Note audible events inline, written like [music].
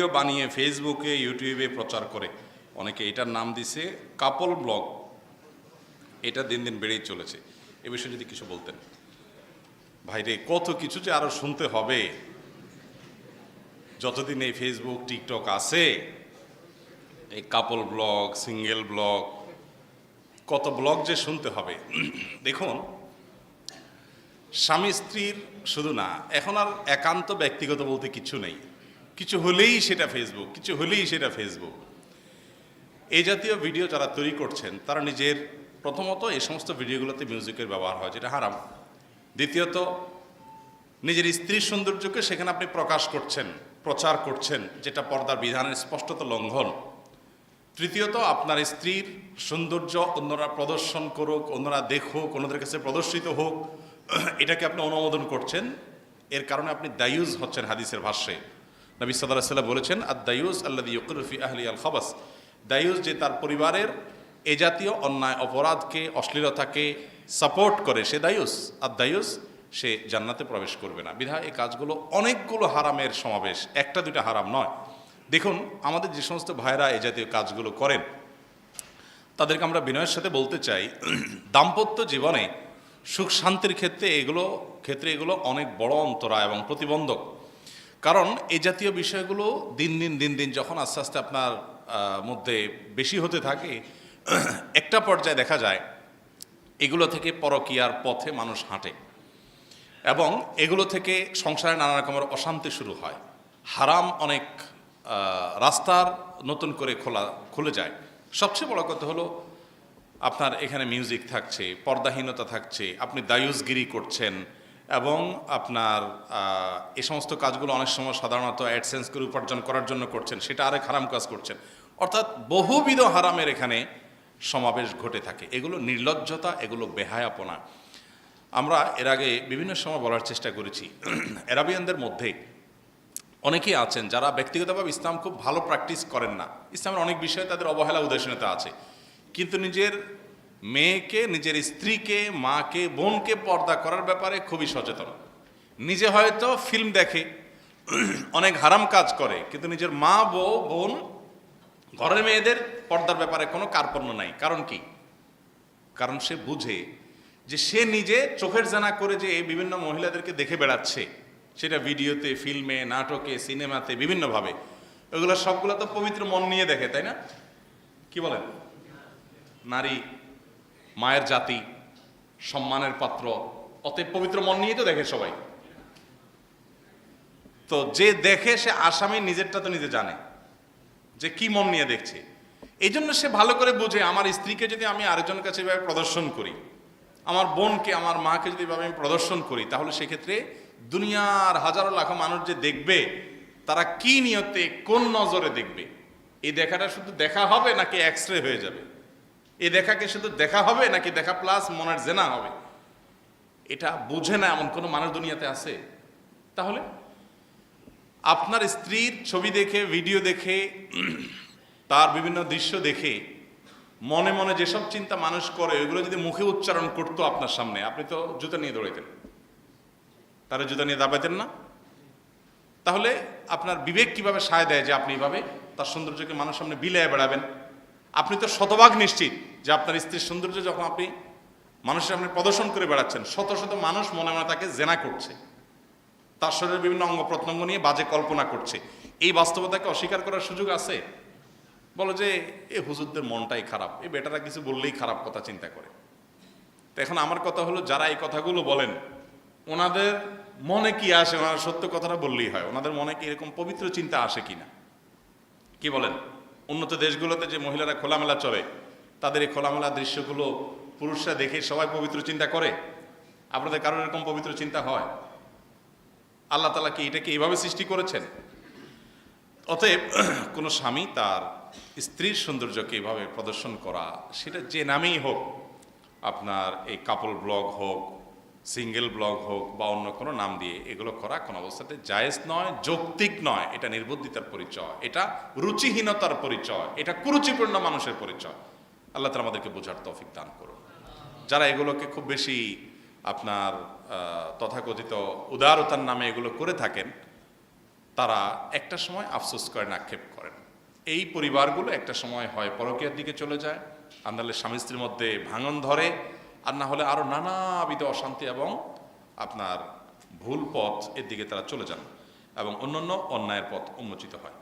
Video বানিয়ে ফেসবুকে ইউটিউবে প্রচার করে। অনেকে এটার নাম দিছে কাপল ব্লগ এটা দিন দিন বেড়েই চলেছে। এ বিষয়ে যদি কিছু বলতেন। ভাইরে কত কিছু যে আরও শুনতে হবে। যতদিন এই ফেসবুক টিকটক আছে, এই কাপল ব্লগ সিঙ্গেল ব্লগ কত ব্লগ যে শুনতে হবে। [clears throat] দেখুন, স্বামী স্ত্রীর শুধু না, এখন আর একান্ত ব্যক্তিগত বলতে কিছু নেই। কিছু হলেই সেটা ফেসবুক কিছু হলেই সেটা ফেসবুক এই জাতীয় ভিডিও যারা তৈরি করছেন, তারা নিজের প্রথমত এই সমস্ত ভিডিওগুলোতে মিউজিকের ব্যবহার হয়, যেটা হারাম। দ্বিতীয়ত, নিজের স্ত্রীর সৌন্দর্যকে সেখানে আপনি প্রকাশ করছেন, প্রচার করছেন, যেটা পর্দার বিধানের স্পষ্টত লঙ্ঘন। তৃতীয়ত, আপনার স্ত্রীর সৌন্দর্য অন্যরা প্রদর্শন করুক, অন্যরা দেখুক, অন্যদের কাছে প্রদর্শিত হোক, এটাকে আপনি অনুমোদন করছেন। এর কারণে আপনি দায়ুজ হচ্ছেন হাদিসের ভাষ্যে। নবী সাল্লাহ সাল্লাম বলেছেন আর দায়ুজ আল্লাহ ইয়কুরফি আহলি আল খাবাস দায়ুজ যে তার পরিবারের এ জাতীয় অন্যায় অপরাধকে, অশ্লীলতাকে সাপোর্ট করে, সে দায়ুস। আর দায়ুস সে জান্নাতে প্রবেশ করবে না। বিধায় এই কাজগুলো অনেকগুলো হারামের সমাবেশ। একটা, দুইটা হারাম নয়। দেখুন, আমাদের যে সমস্ত ভাইরা এই জাতীয় কাজগুলো করেন, তাদেরকে আমরা বিনয়ের সাথে বলতে চাই, দাম্পত্য জীবনে সুখ শান্তির ক্ষেত্রে এগুলো ক্ষেত্রে এগুলো অনেক বড় অন্তরা এবং প্রতিবন্ধক। কারণ এই জাতীয় বিষয়গুলো দিন দিন দিন দিন যখন আস্তে আস্তে আপনার মধ্যে বেশি হতে থাকে, [clears throat] একটা পর্যায়ে দেখা যায়, এগুলো থেকে পরকীয়ার পথে মানুষ হাঁটে এবং এগুলো থেকে সংসারে নানা রকমের অশান্তি শুরু হয়। হারাম অনেক রাস্তার নতুন করে খোলা, খুলে যায়। সবচেয়ে বড় কথা হলো, আপনার এখানে মিউজিক থাকছে, পর্দাহীনতা থাকছে, আপনি দায়ুসগিরি করছেন এবং আপনার এই সমস্ত কাজগুলো অনেক সময় সাধারণত অ্যাডসেন্স করে উপার্জন করার জন্য করছেন, সেটা আরেক হারাম কাজ করছেন। অর্থাৎ বহুবিধ হারামের এখানে সমাবেশ ঘটে থাকে। এগুলো নির্লজ্জতা, এগুলো বেহায়াপনা। আমরা এর আগে বিভিন্ন সময় বলার চেষ্টা করেছি। [clears throat] এরাবিয়ানদের মধ্যে অনেকেই আছেন যারা ব্যক্তিগতভাবে ইসলাম খুব ভালো প্র্যাকটিস করেন না। ইসলামের অনেক বিষয়ে তাদের অবহেলা উদাসীনতা আছে। কিন্তু নিজের মেয়েকে, নিজের স্ত্রীকে, মাকে, বোনকে পর্দা করার ব্যাপারে খুবই সচেতন। নিজে হয়তো ফিল্ম দেখে, অনেক হারাম কাজ করে, কিন্তু নিজের মা, বউ, বোন, ঘরের মেয়েদের পর্দার ব্যাপারে কোনো কার্পণ্য নাই। কারণ কি? কারণ সে বুঝে যে সে নিজে চোখের জানা করে যে এই বিভিন্ন মহিলাদেরকে দেখে বেড়াচ্ছে। সেটা ভিডিওতে, ফিল্মে, নাটকে, সিনেমাতে, বিভিন্নভাবে। ওগুলো সবগুলো তো পবিত্র মন নিয়ে দেখে, তাই না? কি বলেন? নারী মায়ের জাতি, সম্মানের পাত্র, অতএব পবিত্র মন নিয়েই তো দেখে সবাই। তো যে দেখে সে আসামি নিজেরটা তো নিজে জানে যে কি মন নিয়ে দেখছে। এই জন্য সে ভালো করে বুঝে, আমার স্ত্রীকে যদি আমি আরেকজনের কাছে এভাবে প্রদর্শন করি, আমার বোনকে, আমার মাকে যদি এভাবে আমি প্রদর্শন করি, তাহলে সেক্ষেত্রে দুনিয়ার হাজারো লাখো মানুষ যে দেখবে, তারা কি নিয়তে কোন নজরে দেখবে? এই দেখাটা শুধু দেখা হবে নাকি এক্স রে হয়ে যাবে? এই দেখাকে শুধু দেখা হবে নাকি দেখা প্লাস মনের জেনা হবে? এটা বুঝে না এমন কোনো মানুষ দুনিয়াতে আছে? তাহলে আপনার স্ত্রীর ছবি দেখে ভিডিও দেখে, তার বিভিন্ন দৃশ্য দেখে, মনে মনে যেসব চিন্তা মানুষ করে, ওইগুলো যদি মুখে উচ্চারণ করতো আপনার সামনে, আপনি তো জুতা নিয়ে দৌড়াইতেন। তারা জুতা নিয়ে দাবাইতেন না। তাহলে আপনার বিবেক কীভাবে সায় দেয় যে আপনি এভাবে তার সৌন্দর্যকে মানুষের সামনে বিলায় বেড়াবেন? আপনি তো শতভাগ নিশ্চিত যে আপনার স্ত্রীর সৌন্দর্য যখন আপনি মানুষের আপনি প্রদর্শন করে বেড়াচ্ছেন, শত শত মানুষ মনে মনে তাকে জেনা করছে। তার শরীরের বিভিন্ন অঙ্গ প্রত্যঙ্গ নিয়ে বাজে কল্পনা করছে। এই বাস্তবতাকে অস্বীকার করার সুযোগ আছে? বলো যে, এ হুজুরদের মনটাই খারাপ। এই বেটারা কিছু বললেই খারাপ কথা চিন্তা করে। তো এখন আমার কথা হলো, যারা এই কথাগুলো বলেন, ওনাদের মনে কি আসে? ওনারা সত্য কথাটা বললেই হয়। ওনাদের মনে কি এরকম পবিত্র চিন্তা আসে কিনা? কি বলেন? উন্নত দেশগুলোতে যে মহিলারা খোলামেলা চলে, তাদের এই খোলামেলা দৃশ্যগুলো পুরুষরা দেখে সবাই পবিত্র চিন্তা করে। আপনাদের কারোর এরকম পবিত্র চিন্তা হয়? আল্লাহ তালা কি এটাকে এইভাবে সৃষ্টি করেছেন? অতএব [clears throat] কোনো স্বামী তার স্ত্রীর সৌন্দর্যকে এইভাবে প্রদর্শন করা, সেটা যে নামেই হোক, আপনার এই কাপল ব্লগ হোক সিঙ্গেল ব্লগ হোক বা অন্য কোনো নাম দিয়ে এগুলো করা কোনো অবস্থাতে জায়েজ নয়, যৌক্তিক নয়। এটা নির্বুদ্ধিতার পরিচয়, এটা রুচিহীনতার পরিচয়, এটা কুরুচিপূর্ণ মানুষের পরিচয়। আল্লাহ তালা আমাদেরকে বোঝার তৌফিক দান করুন। যারা এগুলোকে খুব বেশি আপনার তথাকথিত উদারতার নামে এগুলো করে থাকেন, তারা একটা সময় আফসোস করেন, আক্ষেপ করেন। এই পরিবারগুলো একটা সময় হয় পরকীয়ার দিকে চলে যায় নাহলে স্বামী স্ত্রীর মধ্যে ভাঙন ধরে আর না হলে আরও নানাবিধ অশান্তি এবং আপনার ভুল পথ এর দিকে তারা চলে যান এবং অন্যান্য অন্যায়ের পথ উন্মোচিত হয়।